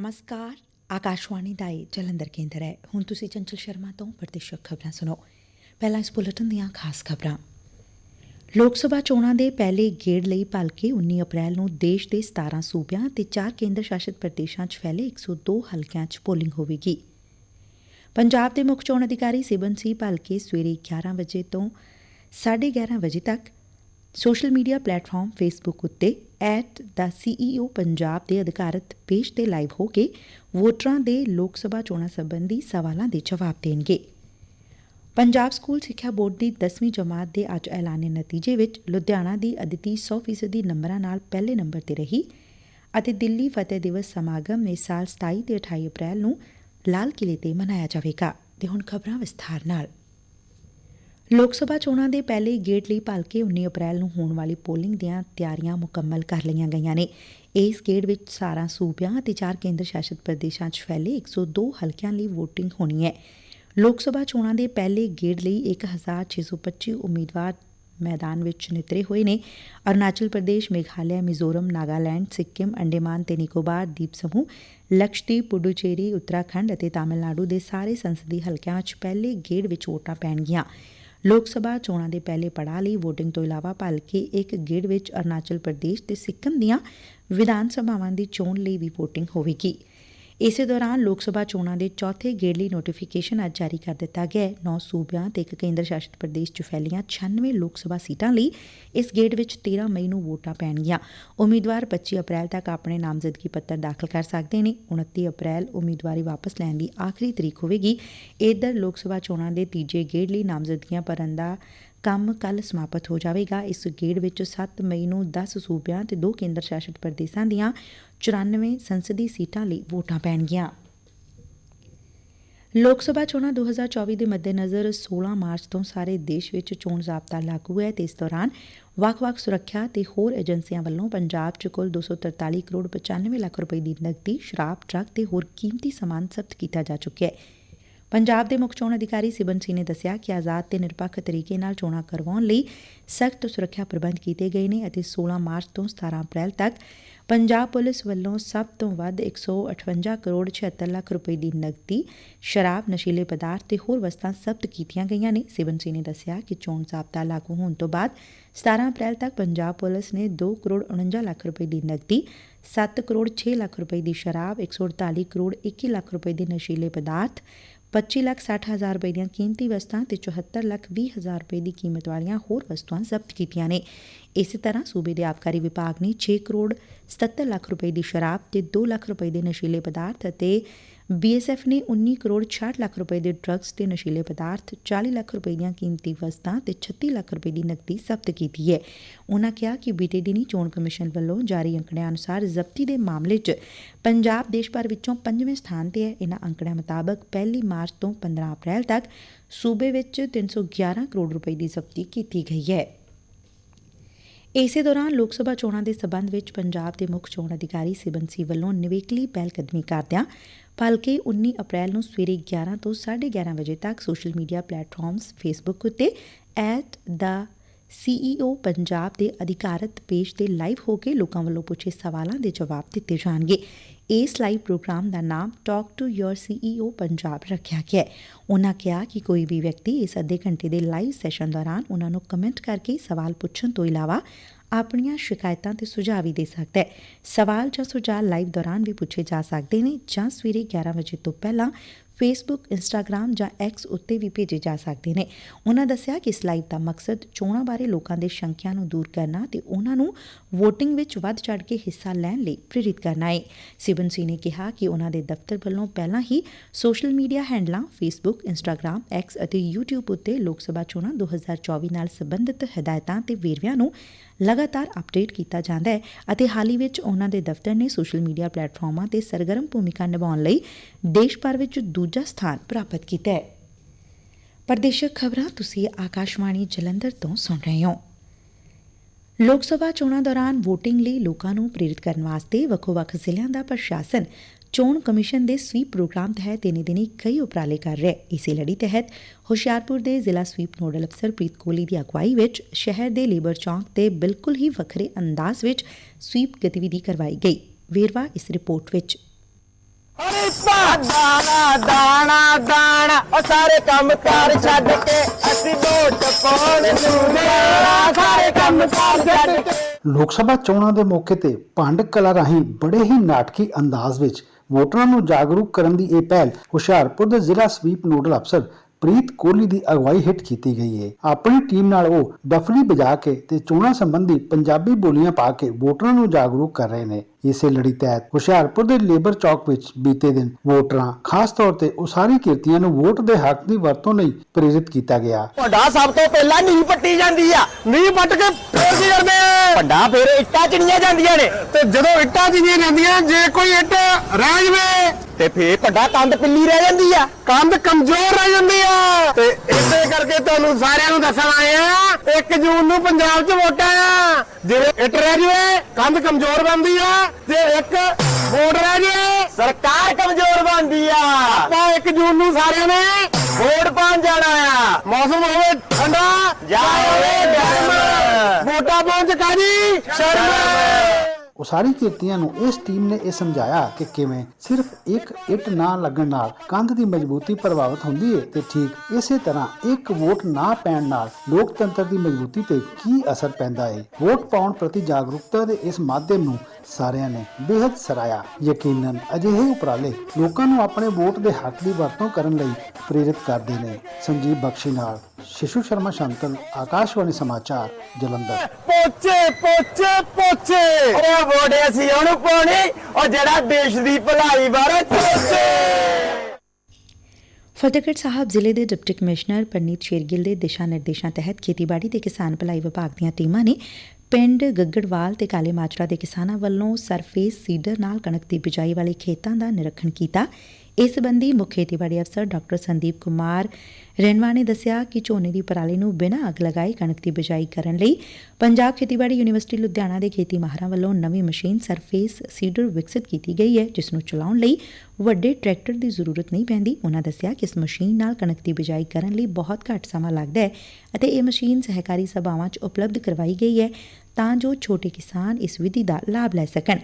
ਨਮਸਕਾਰ ਆਕਾਸ਼ਵਾਣੀ ਦਾ ਇਹ ਜਲੰਧਰ ਕੇਂਦਰ ਹੈ ਹੁਣ ਤੁਸੀਂ ਚੰਚਲ ਸ਼ਰਮਾ ਤੋਂ ਪ੍ਰਤੀਸ਼ਤ ਖਬਰਾਂ ਸੁਣੋ ਪਹਿਲਾਂ ਇਸ ਬੁਲੇਟਿਨ ਦੀਆਂ ਖਾਸ ਖਬਰਾਂ ਲੋਕ ਸਭਾ ਚੋਣਾਂ ਦੇ ਪਹਿਲੇ ਗੇੜ ਲਈ ਭਲਕੇ 19 ਅਪ੍ਰੈਲ ਨੂੰ ਦੇਸ਼ ਦੇ 17 ਸੂਬਿਆਂ ਤੇ 4 ਕੇਂਦਰ ਸ਼ਾਸਿਤ ਪ੍ਰਦੇਸ਼ਾਂ 'ਚ ਫੈਲੇ 102 ਹਲਕਿਆਂ 'ਚ ਪੋਲਿੰਗ ਹੋਵੇਗੀ ਪੰਜਾਬ ਦੇ ਮੁੱਖ ਚੋਣ ਅਧਿਕਾਰੀ ਸਿਬਨ ਸੀ ਭਲਕੇ ਸਵੇਰੇ 11 ਵਜੇ ਤੋਂ 11:30 ਵਜੇ ਤੱਕ ਸੋਸ਼ਲ ਮੀਡੀਆ ਪਲੇਟਫਾਰਮ ਫੇਸਬੁੱਕ ਉੱਤੇ ਐਟ @ਦਾ ਸੀਈਓ ਪੰਜਾਬ ਦੇ ਅਧਿਕਾਰਤ ਪੇਸ਼ ਤੇ ਲਾਈਵ ਹੋ ਕੇ ਵੋਟਰਾਂ ਦੇ ਲੋਕ ਸਭਾ ਚੋਣਾਂ ਸੰਬੰਧੀ ਸਵਾਲਾਂ ਦੇ ਜਵਾਬ ਦੇਣਗੇ। ਪੰਜਾਬ ਸਕੂਲ ਸਿੱਖਿਆ ਬੋਰਡ ਦੀ 10ਵੀਂ ਜਮਾਤ ਦੇ ਅੱਜ ਐਲਾਨੇ ਨਤੀਜੇ ਵਿੱਚ ਲੁਧਿਆਣਾ ਦੀ ਅਦਿਤੀ 100% ਨੰਬਰਾਂ ਨਾਲ ਪਹਿਲੇ ਨੰਬਰ ਤੇ ਰਹੀ ਅਤੇ ਦਿੱਲੀ ਫਤਿਹ ਦਿਵਸ ਸਮਾਗਮ ਇਸ ਸਾਲ 27 ਤੇ 28 ਅਪ੍ਰੈਲ ਨੂੰ ਲਾਲ ਕਿਲੇ ਤੇ ਮਨਾਇਆ ਜਾਵੇਗਾ। ਤੇ ਹੁਣ ਖਬਰਾਂ ਵਿਸਥਾਰ ਨਾਲ। ਲੋਕ ਸਭਾ ਚੋਣਾਂ ਦੇ ਪਹਿਲੇ ਗੇੜ ਲਈ ਭਲਕੇ 19 ਅਪ੍ਰੈਲ ਨੂੰ ਹੋਣ ਵਾਲੀ ਪੋਲਿੰਗ ਦੀਆਂ ਤਿਆਰੀਆਂ ਮੁਕੰਮਲ ਕਰ ਲਈਆਂ ਗਈਆਂ ਨੇ। ਇਸ ਗੇੜ ਵਿੱਚ ਸਾਰਾ ਸੂਬਿਆਂ ਅਤੇ ਚਾਰ ਕੇਂਦਰ ਸ਼ਾਸਿਤ ਪ੍ਰਦੇਸ਼ਾਂ 'ਚ ਫੈਲੇ 102 ਹਲਕਿਆਂ ਲਈ VOTING ਹੋਣੀ ਹੈ। ਲੋਕ ਸਭਾ ਚੋਣਾਂ ਦੇ ਪਹਿਲੇ ਗੇੜ ਲਈ 1625 ਉਮੀਦਵਾਰ ਮੈਦਾਨ ਵਿੱਚ ਨਿਤਰੇ ਹੋਏ ਨੇ। ਅਰੁਣਾਚਲ ਪ੍ਰਦੇਸ਼, ਮੇਘਾਲਿਆ, ਮਿਜ਼ੋਰਮ, ਨਾਗਾਲੈਂਡ, ਸਿੱਕਿਮ, ਅੰਡੇਮਾਨ ਤੇ ਨਿਕੋਬਾਰ ਦੀਪ ਸਮੂਹ, ਲਕਸ਼ਦੀਪ, ਪੁਡੂਚੇਰੀ, ਉੱਤਰਾਖੰਡ ਅਤੇ ਤਾਮਿਲਨਾਡੂ ਦੇ ਸਾਰੇ ਸੰਸਦੀ ਹਲਕਿਆਂ 'ਚ ਪਹਿਲੇ ਗੇੜ ਵਿੱਚ ਵੋਟਾਂ ਪੈਣਗੀਆਂ। ਲੋਕ ਸਭਾ ਚੋਣਾਂ ਦੇ ਪਹਿਲੇ ਪੜਾਅ ਲਈ ਵੋਟਿੰਗ ਤੋਂ ਇਲਾਵਾ ਭਲਕੇ ਇੱਕ ਗੇੜ ਵਿੱਚ ਅਰੁਣਾਚਲ ਪ੍ਰਦੇਸ਼ ਤੇ ਸਿੱਕਮ ਦੀਆਂ ਵਿਧਾਨ ਸਭਾਵਾਂ ਦੀ ਚੋਣ ਲਈ ਵੀ ਵੋਟਿੰਗ ਹੋਵੇਗੀ। ਇਸੇ ਦੌਰਾਨ ਲੋਕ ਸਭਾ ਚੋਣਾਂ ਦੇ ਚੌਥੇ ਗੇੜ ਲਈ ਨੋਟੀਫਿਕੇਸ਼ਨ ਅੱਜ ਜਾਰੀ ਕਰ ਦਿੱਤਾ ਗਿਆ ਹੈ। ਨੌ ਸੂਬਿਆਂ ਤੇ ਇੱਕ ਕੇਂਦਰ ਸ਼ਾਸਤ ਪ੍ਰਦੇਸ਼ 'ਚ ਫੈਲੀਆਂ 96 ਲੋਕ ਸਭਾ ਸੀਟਾਂ ਲਈ ਇਸ ਗੇੜ ਵਿੱਚ 13 ਮਈ ਨੂੰ ਵੋਟਾਂ ਪੈਣਗੀਆਂ। ਉਮੀਦਵਾਰ 25 ਅਪ੍ਰੈਲ ਤੱਕ ਆਪਣੇ ਨਾਮਜ਼ਦਗੀ ਪੱਤਰ ਦਾਖਲ ਕਰ ਸਕਦੇ ਨੇ। 29 ਅਪ੍ਰੈਲ ਉਮੀਦਵਾਰੀ ਵਾਪਸ ਲੈਣ ਦੀ ਆਖਰੀ ਤਰੀਕ ਹੋਵੇਗੀ। ਇਧਰ ਲੋਕ ਸਭਾ ਚੋਣਾਂ ਦੇ ਤੀਜੇ ਗੇੜ ਲਈ ਨਾਮਜ਼ਦਗੀਆਂ ਭਰਨ ਦਾ ਕੰਮ ਕੱਲ ਸਮਾਪਤ ਹੋ ਜਾਵੇਗਾ। ਇਸ ਗੇੜ ਵਿੱਚ 7 ਮਈ ਨੂੰ 10 ਸੂਬਿਆਂ ਤੇ 2 ਕੇਂਦਰ ਸ਼ਾਸਿਤ ਪ੍ਰਦੇਸ਼ਾਂ ਦੀਆਂ 94 ਸੰਸਦੀ ਸੀਟਾਂ ਲਈ ਵੋਟਾਂ ਪੈਣਗੀਆਂ ਲੋਕ ਸਭਾ ਚੋਣਾਂ 2024 ਦੇ ਮੱਦੇਨਜ਼ਰ 16 ਮਾਰਚ ਤੋਂ ਸਾਰੇ ਦੇਸ਼ ਵਿੱਚ ਚੋਣ ਜ਼ਾਬਤਾ ਲਾਗੂ ਹੈ ਤੇ ਇਸ ਦੌਰਾਨ ਵੱਖ-ਵੱਖ ਸੁਰੱਖਿਆ ਤੇ ਹੋਰ ਏਜੰਸੀਆਂ ਵੱਲੋਂ ਪੰਜਾਬ 'ਚ ਕੁੱਲ 243 ਕਰੋੜ 95 ਲੱਖ ਰੁਪਏ ਦੀ ਨਕਦੀ, ਸ਼ਰਾਬ, ਡਰੱਗ ਤੇ ਹੋਰ ਕੀਮਤੀ ਸਮਾਨ ਜ਼ਬਤ ਕੀਤਾ ਜਾ ਚੁੱਕਿਆ ਹੈ। ਪੰਜਾਬ ਦੇ ਮੁੱਖ ਚੋਣ ਅਧਿਕਾਰੀ ਸਿਬਨ ਸਿੰਘ ਨੇ ਦੱਸਿਆ ਕਿ ਆਜ਼ਾਦ ਤੇ ਨਿਰਪੱਖ ਤਰੀਕੇ ਨਾਲ ਚੋਣਾਂ ਕਰਵਾਉਣ ਲਈ ਸਖਤ ਸੁਰੱਖਿਆ ਪ੍ਰਬੰਧ ਕੀਤੇ ਗਏ ਨੇ ਅਤੇ 16 ਮਾਰਚ ਤੋਂ 17 ਅਪ੍ਰੈਲ ਤੱਕ ਪੰਜਾਬ ਪੁਲਿਸ ਵੱਲੋਂ ਸਭ ਤੋਂ ਵੱਧ 158 ਕਰੋੜ 76 ਲੱਖ ਰੁਪਏ ਦੀ ਨਕਦੀ, ਸ਼ਰਾਬ, ਨਸ਼ੀਲੇ ਪਦਾਰਥ ਤੇ ਹੋਰ ਵਸਤਾਂ ਜ਼ਬਤ ਕੀਤੀਆਂ ਗਈਆਂ ਨੇ। ਸਿਬਨ ਸਿੰਘ ਨੇ ਦੱਸਿਆ ਕਿ ਚੋਣ ਜ਼ਾਬਤਾ ਲਾਗੂ ਹੋਣ ਤੋਂ ਬਾਅਦ 17 ਅਪ੍ਰੈਲ ਤੱਕ ਪੰਜਾਬ ਪੁਲਿਸ ਨੇ 2 ਕਰੋੜ 49 ਲੱਖ ਰੁਪਏ ਦੀ ਨਕਦੀ 7 ਕਰੋੜ 6 ਲੱਖ ਰੁਪਏ ਦੀ ਸ਼ਰਾਬ 148 ਕਰੋੜ 21 ਲੱਖ ਰੁਪਏ ਦੇ ਨਸ਼ੀਲੇ ਪਦਾਰਥ 25 ਲੱਖ 60 ਹਜ਼ਾਰ ਰੁਪਏ ਦੀਆਂ ਕੀਮਤੀ ਵਸਤਾਂ ਤੇ 74 ਲੱਖ 20 ਹਜ਼ਾਰ ਰੁਪਏ ਦੀ ਕੀਮਤ ਵਾਲੀਆਂ ਹੋਰ ਵਸਤੂਆਂ ਜ਼ਬਤ ਕੀਤੀਆਂ ਨੇ। ਇਸੇ ਤਰ੍ਹਾਂ ਸੂਬੇ ਦੇ ਆਬਕਾਰੀ ਵਿਭਾਗ ਨੇ 6 ਕਰੋੜ 77 ਲੱਖ ਰੁਪਏ ਦੀ ਸ਼ਰਾਬ ਤੇ 2 ਲੱਖ ਰੁਪਏ ਦੇ ਨਸ਼ੀਲੇ ਪਦਾਰਥ ਅਤੇ ਬੀਐਸਐਫ ਨੇ 19 ਕਰੋੜ 66 ਲੱਖ ਰੁਪਏ ਦੇ ਡਰੱਗਸ ਤੇ ਨਸ਼ੀਲੇ ਪਦਾਰਥ 40 ਲੱਖ ਰੁਪਏ ਦੀਆਂ ਕੀਮਤੀ ਵਸਤਾਂ ਤੇ 36 ਲੱਖ ਰੁਪਏ ਦੀ ਨਕਦੀ ਜ਼ਬਤ ਕੀਤੀ ਹੈ। ਉਨ੍ਹਾਂ ਕਿਹਾ ਕਿ ਬੀਤੇ ਦਿਨੀ ਚੋਣ ਕਮਿਸ਼ਨ ਵੱਲੋਂ ਜਾਰੀ ਅੰਕੜਿਆਂ ਅਨੁਸਾਰ ਜ਼ਬਤੀ ਦੇ ਮਾਮਲੇ 'ਚ ਪੰਜਾਬ ਦੇਸ਼ ਭਰ ਵਿੱਚੋਂ ਪੰਜਵੇਂ ਸਥਾਨ ਤੇ ਹੈ। ਇਨ੍ਹਾਂ ਅੰਕੜਿਆਂ ਮੁਤਾਬਕ ਪਹਿਲੀ ਮਾਰਚ ਤੋਂ 15 ਅਪ੍ਰੈਲ ਤੱਕ ਸੂਬੇ ਵਿੱਚ 311 ਕਰੋੜ ਰੁਪਏ ਦੀ ਜ਼ਬਤੀ ਕੀਤੀ ਗਈ ਹੈ। ਇਸੇ ਦੌਰਾਨ ਲੋਕ ਸਭਾ ਚੋਣਾਂ ਦੇ ਸਬੰਧ ਵਿੱਚ ਪੰਜਾਬ ਦੇ ਮੁੱਖ ਚੋਣ ਅਧਿਕਾਰੀ ਸਿਬੰਸੀ ਵੱਲੋਂ ਨਿਵੇਕਲੀ ਪਹਿਲਕਦਮੀ ਕਰਦਿਆਂ ਭਲਕੇ 19 ਅਪ੍ਰੈਲ ਨੂੰ ਸਵੇਰੇ 11 ਤੋਂ 11:30 ਵਜੇ ਤੱਕ ਸੋਸ਼ਲ ਮੀਡੀਆ ਪਲੇਟਫਾਰਮਸ ਫੇਸਬੁੱਕ ਉੱਤੇ @ਦਾ ਸੀਈਓ ਪੰਜਾਬ ਦੇ ਅਧਿਕਾਰਤ ਪੇਜ ਤੇ ਲਾਈਵ ਹੋ ਕੇ ਲੋਕਾਂ ਵੱਲੋਂ ਪੁੱਛੇ ਸਵਾਲਾਂ ਦੇ ਜਵਾਬ ਦਿੱਤੇ ਜਾਣਗੇ। ਇਸ ਲਾਈਵ ਪ੍ਰੋਗਰਾਮ ਦਾ ਨਾਮ talk to your CEO Punjab ਰੱਖਿਆ ਗਿਆ ਹੈ। ਉਨ੍ਹਾਂ ਕਿਹਾ ਕਿ ਕੋਈ ਵੀ ਵਿਅਕਤੀ ਇਸ ਅੱਧੇ ਘੰਟੇ ਦੇ ਲਾਈਵ ਸੈਸ਼ਨ ਦੌਰਾਨ ਉਨ੍ਹਾਂ ਨੂੰ ਕਮੈਂਟ ਕਰਕੇ ਸਵਾਲ ਪੁੱਛਣ ਤੋਂ ਇਲਾਵਾ ਆਪਣੀਆਂ ਸ਼ਿਕਾਇਤਾਂ ਤੇ ਸੁਝਾਅ ਵੀ ਦੇ ਸਕਦਾ ਹੈ। ਸਵਾਲ ਜਾਂ ਸੁਝਾਅ ਲਾਈਵ ਦੌਰਾਨ ਵੀ ਪੁੱਛੇ ਜਾ ਸਕਦੇ ਨੇ ਜਾਂ ਸਵੇਰੇ 11 ਵਜੇ ਤੋਂ ਪਹਿਲਾਂ ਫੇਸਬੁੱਕ ਇੰਸਟਾਗ੍ਰam ਜਾਂ ਐਕਸ ਉੱਤੇ ਵੀ ਭੇਜੇ ਜਾ ਸਕਦੇ ਨੇ। ਉਹਨਾਂ ਦੱਸਿਆ ਕਿ ਇਸ ਲਾਈਵ ਦਾ ਮਕਸਦ ਚੋਣਾਂ ਬਾਰੇ ਲੋਕਾਂ ਦੇ ਸ਼ੰਕਿਆਂ ਨੂੰ ਦੂਰ ਕਰਨਾ ਤੇ ਉਹਨਾਂ ਨੂੰ VOTING ਵਿੱਚ ਵੱਧ ਚੜ ਕੇ ਹਿੱਸਾ ਲੈਣ ਲਈ ਪ੍ਰੇਰਿਤ ਕਰਨਾ ਹੈ ਸਿਬਨ ਸਿੰਘ ਨੇ ਕਿਹਾ ਕਿ ਉਹਨਾਂ ਦੇ ਦਫ਼ਤਰ ਵੱਲੋਂ ਪਹਿਲਾਂ ਹੀ ਸੋਸ਼ਲ ਮੀਡੀਆ ਹੈਂਡਲਾਂ ਫੇਸਬੁੱਕ ਇੰਸਟਾਗ੍ਰam ਐਕਸ ਅਤੇ YouTube ਉੱਤੇ ਲੋਕ ਸਭਾ ਚੋਣਾਂ 2024 ਨਾਲ ਸੰਬੰਧਿਤ ਹਦਾਇਤਾਂ ਤੇ ਵੇਰਵਿਆਂ ਨੂੰ ਲਗਾਤਾਰ ਅਪਡੇਟ ਕੀਤਾ ਜਾਂਦਾ ਹੈ ਅਤੇ ਹਾਲ ਹੀ ਵਿੱਚ ਉਹਨਾਂ ਦੇ ਦਫ਼ਤਰ ਨੇ ਸੋਸ਼ਲ ਮੀਡੀਆ ਪਲੇਟਫਾਰਮਾਂ ਤੇ ਸਰਗਰਮ ਭੂਮਿਕਾ ਨਿਭਾਉਣ ਲਈ ਦੇਸ਼ ਭਰ ਵਿੱਚ ਦੂਜਾ ਸਥਾਨ ਪ੍ਰਾਪਤ ਕੀਤਾ ਹੈ। ਪ੍ਰਦੇਸ਼ਕ ਖਬਰਾਂ ਤੁਸੀਂ ਆਕਾਸ਼ਵਾਣੀ ਜਲੰਧਰ ਤੋਂ ਸੁਣ ਰਹੇ ਹੋ। ਲੋਕ ਸਭਾ ਚੋਣਾਂ ਦੌਰਾਨ VOTING ਲਈ ਲੋਕਾਂ ਨੂੰ ਪ੍ਰੇਰਿਤ ਕਰਨ ਵਾਸਤੇ ਵੱਖੋ-ਵੱਖ ਜ਼ਿਲ੍ਹਿਆਂ ਦਾ ਪ੍ਰਸ਼ਾਸਨ ਚੋਣ ਕਮਿਸ਼ਨ ਦੇ ਸਵੀਪ ਪ੍ਰੋਗਰਾਮ ਤਹਿਤ ਦਿਨੇ ਦਿਨੀ ਕਈ ਉਪਰਾਲੇ ਕਰ ਰਿਹਾ ਹੈ। ਇਸੇ ਲੜੀ ਤਹਿਤ ਹੁਸ਼ਿਆਰਪੁਰ ਦੇ ਜ਼ਿਲ੍ਹਾ ਸਵੀਪ ਨੋਡਲ ਅਫਸਰ ਪ੍ਰੀਤ ਕੋਹਲੀ ਦੀ ਅਗਵਾਈ ਵਿੱਚ ਸ਼ਹਿਰ ਦੇ ਲੇਬਰ ਚੌਂਕ ਤੇ ਬਿਲਕੁਲ ਹੀ ਵੱਖਰੇ ਅੰਦਾਜ਼ ਵਿੱਚ ਸਵੀਪ ਗਤੀਵਿਧੀ ਕਰਵਾਈ ਗਈ। ਵੇਰਵਾ ਇਸ ਰਿਪੋਰਟ ਵਿੱਚ। ਹਰੀ ਪਾ ਦਾਣਾ ਦਾਣਾ ਦਾਣਾ ਉਹ ਸਾਰੇ ਕੰਮ ਕਾਰ ਛੱਡ ਕੇ ਅਸੀਂ ਵੋਟ ਪਾਉਣ ਨੂੰ ਸਾਰੇ ਕੰਮ ਕਾਰ ਛੱਡ ਕੇ। ਲੋਕ ਸਭਾ ਚੋਣਾਂ ਦੇ ਮੌਕੇ ਤੇ ਭੰਡ ਕਲਾ ਰਾਹੀਂ ਬੜੇ ਹੀ ਨਾਟਕੀ ਅੰਦਾਜ਼ ਵਿੱਚ ਵੋਟਰਾਂ ਨੂੰ ਜਾਗਰੂਕ ਕਰਨ ਦੀ ਇਹ ਪਹਿਲ ਹੁਸ਼ਿਆਰਪੁਰ ਦੇ ਜ਼ਿਲ੍ਹਾ ਸਵੀਪ ਨੋਡਲ ਅਫਸਰ ਪ੍ਰੀਤ ਕੋਹਲੀ ਦੀ ਅਗਵਾਈ ਹੇਠ ਕੀਤੀ ਗਈ ਹੈ। ਆਪਣੀ ਟੀਮ ਨਾਲ ਉਹ ਡਫਲੀ ਵਜਾ ਕੇ ਤੇ ਚੋਣਾਂ ਸੰਬੰਧੀ ਪੰਜਾਬੀ ਬੋਲੀਆਂ ਪਾ ਕੇ ਵੋਟਰਾਂ ਨੂੰ ਜਾਗਰੂਕ ਕਰ ਰਹੇ ਨੇ। ਇਸੇ ਲੜੀ ਤਹਿਤ ਹੁਸ਼ਿਆਰਪੁਰ ਦੇ ਲੇਬਰ ਚੌਕ ਵਿੱਚ ਬੀਤੇ ਦਿਨ ਵੋਟਰਾਂ, ਖਾਸ ਤੌਰ ਤੇ ਉਸਾਰੀ ਕਿਰਤੀਆਂ ਨੂੰ ਵੋਟ ਦੇ ਹੱਕ ਦੀ ਵਰਤੋਂ ਲਈ ਪ੍ਰੇਰਿਤ ਕੀਤਾ ਗਿਆ। ਵੱਡਾ ਸਭ ਤੋਂ ਪਹਿਲਾਂ ਨੀਂਹ ਪੱਟੀ ਜਾਂਦੀ ਆ। ਨੀਂਹ ਪੱਟ ਕੇ ਫੇਰ ਕੀ ਕਰਦੇ ਆ? ਵੱਡਾ ਫੇਰ ਇੱਟਾਂ ਚਣੀਆਂ ਜਾਂਦੀਆਂ ਨੇ। ਤੇ ਜਦੋਂ ਇੱਟਾਂ ਚਿਣੀਆਂ ਜਾਂਦੀਆਂ, ਜੇ ਕੋਈ ਇੱਟ ਰਹਿ ਜਵੇ, ਤੇ ਫੇਰ ਵੱਡਾ ਕੰਧ ਪਿੱਲੀ ਰਹਿ ਜਾਂਦੀ ਆ। ਕੰਧ ਕਮਜ਼ੋਰ ਰਹਿ ਜਾਂਦੀ ਆ। ਤੇ ਇਸੇ ਕਰਕੇ ਤੁਹਾਨੂੰ ਸਾਰਿਆਂ ਨੂੰ ਦੱਸਣ ਆਏ ਆ 1 ਜੂਨ ਨੂੰ ਪੰਜਾਬ 'ਚ ਵੋਟਾਂ ਆ। ਜੇ ਇੱਟ ਰਹਿ ਜਵੇ ਕੰਧ ਕਮਜ਼ੋਰ ਬਣਦੀ ਆ ਤੇ ਇੱਕ ਵੋਟ ਰਹਿ ਜੇ ਸਰਕਾਰ ਕਮਜ਼ੋਰ ਬਣਦੀ ਆ। ਆਪਾਂ 1 ਜੂਨ ਨੂੰ ਸਾਰਿਆਂ ਨੇ ਵੋਟ ਪਾਉਣ ਜਾਣਾ ਆ। ਮੌਸਮ ਹੋਵੇ ਠੰਡਾ ਜਾਂ ਹੋਵੇ ਗਰਮ। ਵੋਟਾਂ ਪਾਉਣ ਚ ਕਾਜੀ ਸ਼ਰਮ ਉਸਾਰੀ ਕਿਰਤੀਆਂ ਨੂੰ ਇਸ ਟੀਮ ਨੇ ਇਹ ਸਮਝਾਇਆ ਕਿ ਕਿਵੇਂ ਸਿਰਫ ਇੱਕ ਇੱਟ ਨਾ ਲੱਗਣ ਨਾਲ ਕੰਧ ਦੀ ਮਜ਼ਬੂਤੀ ਪ੍ਰਭਾਵਿਤ ਹੁੰਦੀ ਹੈ ਤੇ ਠੀਕ ਇਸੇ ਤਰ੍ਹਾਂ ਇੱਕ ਵੋਟ ਨਾ ਪੈਣ ਨਾਲ ਲੋਕਤੰਤਰ ਦੀ ਮਜ਼ਬੂਤੀ ਤੇ ਕੀ ਅਸਰ ਪੈਂਦਾ ਹੈ ਵੋਟ ਪਾਉਣ ਪ੍ਰਤੀ ਜਾਗਰੂਕਤਾ ਦੇ ਇਸ ਮਾਧਿਅਮ ਨੂੰ ਸਾਰਿਆਂ ਨੇ ਬੇहद ਸਰਾਇਆ ਯਕੀਨਨ ਅਜਿਹੇ ਉਪਰਾਲੇ ਲੋਕਾਂ ਨੂੰ ਆਪਣੇ ਵੋਟ ਦੇ ਹੱਕ ਦੀ ਵਰਤੋਂ ਕਰਨ ਲਈ ਪ੍ਰੇਰਿਤ ਕਰਦੇ ਨੇ। ਸੰਜੀਵ ਬਖਸ਼ੀ ਨਾਲ ਸ਼ਿਸ਼ੂ ਸ਼ਰਮਾ ਸ਼ੰਤਲ ਆਕਾਸ਼ਵਾਣੀ ਸਮਾਚਾਰ ਜਲੰਧਰ ਪੋਚੇ ਪੋਚੇ ਪੋਚੇ ਉਹ ਵੋਟ ਅਸੀਂ ਉਹਨੂੰ ਪਾਉਣੀ ਉਹ ਜਿਹੜਾ ਦੇਸ਼ ਦੀ ਭਲਾਈ ਬਾਰੇ ਸੋਚੇ ਫਤਿਹਗੜ੍ਹ ਸਾਹਿਬ ਜ਼ਿਲ੍ਹੇ ਦੇ ਡਿਪਟੀ ਕਮਿਸ਼ਨਰ ਪਰਨੀਤ ਸ਼ੇਰਗਿੱਲ ਦੇ ਦਿਸ਼ਾ ਨਿਰਦੇਸ਼ਾਂ ਤਹਿਤ ਖੇਤੀਬਾੜੀ ਤੇ ਕਿਸਾਨ ਭਲਾਈ ਵਿਭਾਗ ਦੀਆਂ ਟੀਮਾਂ ਨੇ ਪਿੰਡ ਗੱਗੜਵਾਲ ਤੇ ਕਾਲੇ ਮਾਜਰਾ ਦੇ ਕਿਸਾਨਾਂ ਵੱਲੋਂ ਸਰਫੇਸ ਸੀਡਰ ਨਾਲ ਕਣਕ ਦੀ ਬਿਜਾਈ ਵਾਲੇ ਖੇਤਾਂ ਦਾ ਨਿਰੀਖਣ ਕੀਤਾ ਇਸ ਸੰਬੰਧੀ ਮੁੱਖ ਖੇਤੀਬਾੜੀ ਅਫਸਰ ਡਾਕਟਰ ਸੰਦੀਪ ਕੁਮਾਰ ਰੈਨਵਾ ਨੇ ਦੱਸਿਆ ਕਿ ਝੋਨੇ ਦੀ ਪਰਾਲੀ ਨੂੰ ਬਿਨਾਂ ਅੱਗ ਲਗਾਏ ਕਣਕ ਦੀ ਬਿਜਾਈ ਕਰਨ ਲਈ ਪੰਜਾਬ ਖੇਤੀਬਾੜੀ ਯੂਨੀਵਰਸਿਟੀ ਲੁਧਿਆਣਾ ਦੇ ਖੇਤੀ ਮਾਹਰਾਂ ਵੱਲੋਂ ਨਵੀਂ ਮਸ਼ੀਨ ਸਰਫੇਸ ਸੀਡਰ ਵਿਕਸਿਤ ਕੀਤੀ ਗਈ ਹੈ, ਜਿਸ ਨੂੰ ਚਲਾਉਣ ਲਈ ਵੱਡੇ ਟਰੈਕਟਰ ਦੀ ਜ਼ਰੂਰਤ ਨਹੀਂ ਪੈਂਦੀ। ਉਹਨਾਂ ਦੱਸਿਆ ਕਿ ਇਸ ਮਸ਼ੀਨ ਨਾਲ ਕਣਕ ਦੀ ਬਿਜਾਈ ਕਰਨ ਲਈ ਬਹੁਤ ਘੱਟ ਸਮਾਂ ਲੱਗਦਾ ਹੈ ਅਤੇ ਇਹ ਮਸ਼ੀਨ ਸਹਿਕਾਰੀ ਸਭਾਵਾਂ 'ਚ ਉਪਲਬਧ ਕਰਵਾਈ ਗਈ ਹੈ ਤਾਂ ਜੋ ਛੋਟੇ ਕਿਸਾਨ ਇਸ ਵਿਧੀ ਦਾ ਲਾਭ ਲੈ ਸਕਣ।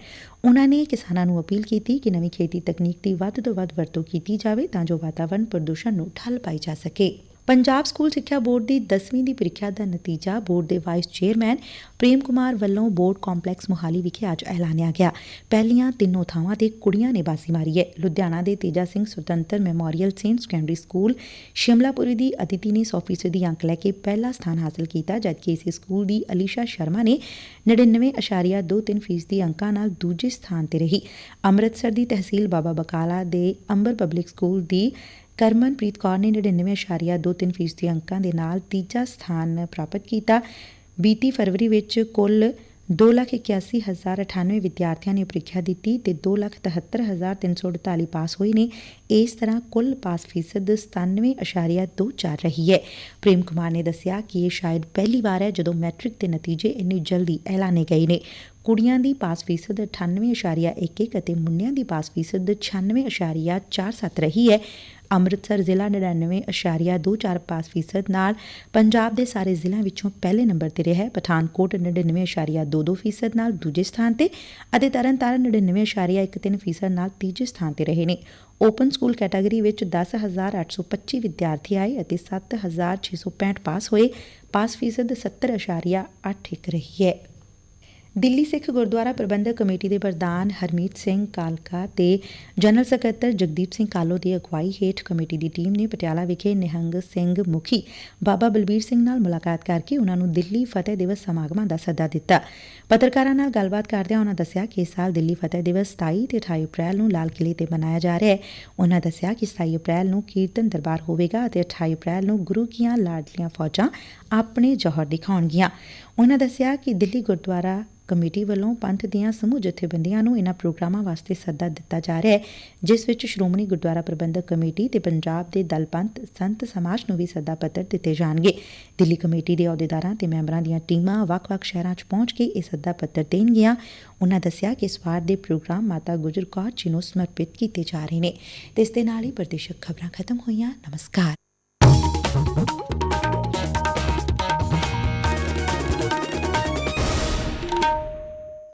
ਉਹਨਾਂ ਨੇ ਕਿਸਾਨਾਂ ਨੂੰ ਅਪੀਲ ਕੀਤੀ ਕਿ ਨਵੀਂ ਖੇਤੀ ਤਕਨੀਕ ਦੀ ਵੱਧ ਤੋਂ ਵੱਧ ਵਰਤੋਂ ਕੀਤੀ ਜਾਵੇ ਤਾਂ ਜੋ ਵਾਤਾਵਰਣ ਪ੍ਰਦੂਸ਼ਣ ਨੂੰ ਠੱਲ ਪਾਈ ਜਾ ਸਕੇ। ਪੰਜਾਬ ਸਕੂਲ ਸਿੱਖਿਆ ਬੋਰਡ ਦੀ 10ਵੀਂ ਦੀ ਪ੍ਰੀਖਿਆ ਦਾ ਨਤੀਜਾ ਬੋਰਡ ਦੇ ਵਾਈਸ ਚੇਅਰਮੈਨ ਪ੍ਰੇਮ ਕੁਮਾਰ ਵੱਲੋਂ ਬੋਰਡ ਕੰਪਲੈਕਸ ਮੁਹਾਲੀ ਵਿਖੇ ਅੱਜ ਐਲਾਨਿਆ ਗਿਆ। ਪਹਿਲੀਆਂ ਤਿੰਨੋਂ ਥਾਵਾਂ ਤੇ ਕੁੜੀਆਂ ਨੇ ਬਾਜ਼ੀ ਮਾਰੀ ਹੈ ਲੁਧਿਆਣਾ ਦੇ Teja Singh Sutantar memorial saint secondary school, Shimlapuri ਦੀ ਅਦਿਤੀ ਨੇ 100% ਦੀ ਅੰਕ ਲੈ ਕੇ ਪਹਿਲਾ ਸਥਾਨ ਹਾਸਲ ਕੀਤਾ, ਜਦਕਿ ਇਸੇ ਸਕੂਲ ਦੀ ਅਲੀਸ਼ਾ ਸ਼ਰਮਾ ਨੇ 99.23% ਫੀਸਦੀ ਅੰਕਾਂ ਨਾਲ ਦੂਜੇ ਸਥਾਨ ਤੇ ਰਹੀ। ਅੰਮ੍ਰਿਤਸਰ ਦੀ ਤਹਿਸੀਲ ਬਾਬਾ ਬਕਾਲਾ ਦੇ ਅੰਬਰ ਪਬਲਿਕ ਸਕੂਲ ਦੀ ਕਰਮਨਪ੍ਰੀਤ ਕੌਰ ਨੇ 99.23% ਫੀਸਦੀ ਅੰਕਾਂ ਦੇ ਨਾਲ ਤੀਜਾ ਸਥਾਨ ਪ੍ਰਾਪਤ ਕੀਤਾ। ਬੀਤੀ ਫਰਵਰੀ ਵਿੱਚ ਕੁੱਲ 281098 ਵਿਦਿਆਰਥੀਆਂ ਨੇ ਪ੍ਰੀਖਿਆ ਦਿੱਤੀ ਤੇ 273348 ਪਾਸ ਹੋਏ ਨੇ। ਇਸ ਤਰ੍ਹਾਂ ਕੁੱਲ ਪਾਸ ਫੀਸਦ 97.24 ਰਹੀ ਹੈ। ਪ੍ਰੇਮ ਕੁਮਾਰ ਨੇ ਦੱਸਿਆ ਕਿ ਇਹ ਸ਼ਾਇਦ ਪਹਿਲੀ ਵਾਰ ਹੈ ਜਦੋਂ ਮੈਟ੍ਰਿਕ ਦੇ ਨਤੀਜੇ ਇੰਨੀ ਜਲਦੀ ਐਲਾਨੇ ਗਏ ਨੇ। ਕੁੜੀਆਂ ਦੀ ਪਾਸ ਫੀਸਦ 98.11 ਅਤੇ ਮੁੰਡਿਆਂ ਦੀ ਪਾਸ ਫੀਸਦ 96.47 ਰਹੀ ਹੈ। ਅੰਮ੍ਰਿਤਸਰ ਜ਼ਿਲ੍ਹਾ 99.24 ਪਾਸ ਫੀਸਦ ਨਾਲ ਪੰਜਾਬ ਦੇ ਸਾਰੇ ਜ਼ਿਲ੍ਹਿਆਂ ਵਿੱਚੋਂ ਪਹਿਲੇ ਨੰਬਰ ਤੇ ਰਿਹਾ ਹੈ। ਪਠਾਨਕੋਟ 99.22 ਫੀਸਦ ਨਾਲ ਦੂਜੇ ਸਥਾਨ ਤੇ ਅਤੇ ਤਰਨਤਾਰਨ 99.13 ਫੀਸਦ ਨਾਲ ਤੀਜੇ ਸਥਾਨ ਤੇ ਰਹੇ ਨੇ। ਓਪਨ ਸਕੂਲ ਕੈਟਾਗਰੀ ਵਿੱਚ 10825 ਵਿਦਿਆਰਥੀ ਆਏ ਅਤੇ 7665 ਪਾਸ ਹੋਏ। ਪਾਸ ਫੀਸਦ 70.81 ਰਹੀ ਹੈ। ਦਿੱਲੀ ਸਿੱਖ ਗੁਰਦੁਆਰਾ ਪ੍ਰਬੰਧਕ ਕਮੇਟੀ ਦੇ ਪ੍ਰਧਾਨ ਹਰਮੀਤ ਸਿੰਘ ਕਾਲਕਾ ਤੇ ਜਨਰਲ ਸਕੱਤਰ ਜਗਦੀਪ ਸਿੰਘ ਕਾਲੋ ਦੀ ਅਗਵਾਈ ਹੇਠ ਕਮੇਟੀ ਦੀ ਟੀਮ ਨੇ ਪਟਿਆਲਾ ਵਿਖੇ ਨਿਹੰਗ ਸਿੰਘ ਮੁਖੀ ਬਾਬਾ ਬਲਬੀਰ ਸਿੰਘ ਨਾਲ ਮੁਲਾਕਾਤ ਕਰਕੇ ਉਨ੍ਹਾਂ ਨੂੰ ਦਿੱਲੀ ਫਤਿਹ ਦਿਵਸ ਸਮਾਗਮਾਂ ਦਾ ਸੱਦਾ ਦਿੱਤਾ। ਪੱਤਰਕਾਰਾਂ ਨਾਲ ਗੱਲਬਾਤ ਕਰਦਿਆਂ ਉਨ੍ਹਾਂ ਦੱਸਿਆ ਕਿ ਇਸ ਸਾਲ ਦਿੱਲੀ ਫਤਿਹ ਦਿਵਸ 27 ਤੇ 28 ਅਪ੍ਰੈਲ ਨੂੰ ਲਾਲ ਕਿਲੇ ਤੇ ਮਨਾਇਆ ਜਾ ਰਿਹਾ ਹੈ। ਉਹਨਾਂ ਦੱਸਿਆ ਕਿ 27 ਅਪ੍ਰੈਲ ਨੂੰ ਕੀਰਤਨ ਦਰਬਾਰ ਹੋਵੇਗਾ ਅਤੇ 28 ਅਪ੍ਰੈਲ ਨੂੰ ਗੁਰੂ ਕੀਆਂ ਲਾਡਲੀਆਂ ਫੌਜਾਂ ਆਪਣੇ ਜੌਹਰ ਦਿਖਾਉਣਗੀਆਂ। ਉਹਨਾਂ ਦਸਿਆ ਕਿ ਦਿੱਲੀ ਗੁਰਦੁਆਰਾ ਕਮੇਟੀ ਵੱਲੋਂ ਪੰਥ ਦੀਆਂ ਸਮੁਹ ਜਥੇਬੰਦੀਆਂ ਨੂੰ ਇਨ੍ਹਾਂ ਪ੍ਰੋਗਰਾਮਾਂ ਵਾਸਤੇ ਸੱਦਾ ਦਿੱਤਾ ਜਾ ਰਿਹੈ ਜਿਸ ਵਿਚ ਸ਼੍ਰੋਮਣੀ ਗੁਰਦੁਆਰਾ ਪ੍ਰਬੰਧਕ ਕਮੇਟੀ ਤੇ ਪੰਜਾਬ ਦੇ ਦਲ ਪੰਥ, ਸੰਤ ਸਮਾਜ ਨੂੰ ਵੀ ਸੱਦਾ ਪੱਤਰ ਦਿੱਤੇ ਜਾਣਗੇ। ਦਿੱਲੀ ਕਮੇਟੀ ਦੇ ਅਹੁਦੇਦਾਰਾਂ ਤੇ ਮੈਂਬਰਾਂ ਦੀਆਂ ਟੀਮਾਂ ਵੱਖ-ਵੱਖ ਸ਼ਹਿਰਾਂ 'ਚ ਪਹੁੰਚ ਕੇ ਇਹ ਸੱਦਾ ਪੱਤਰ ਦੇਣਗੀਆਂ। ਉਹਨਾਂ ਦੱਸਿਆ ਕਿ ਇਸ ਵਾਰ ਦੇ ਪ੍ਰੋਗਰਾਮ ਮਾਤਾ ਗੁਜਰ ਕੌਰ ਜੀ ਨੂੰ ਸਮਰਪਿਤ ਕੀਤੇ ਜਾ ਰਹੇ ਨੇ। ਤੇ ਇਸ ਦੇ ਨਾਲ ਹੀ ਪ੍ਰਦੇਸ਼ਕ ਖਬਰਾਂ ਖਤਮ ਹੋਈਆਂ। ਨਮਸਕਾਰ।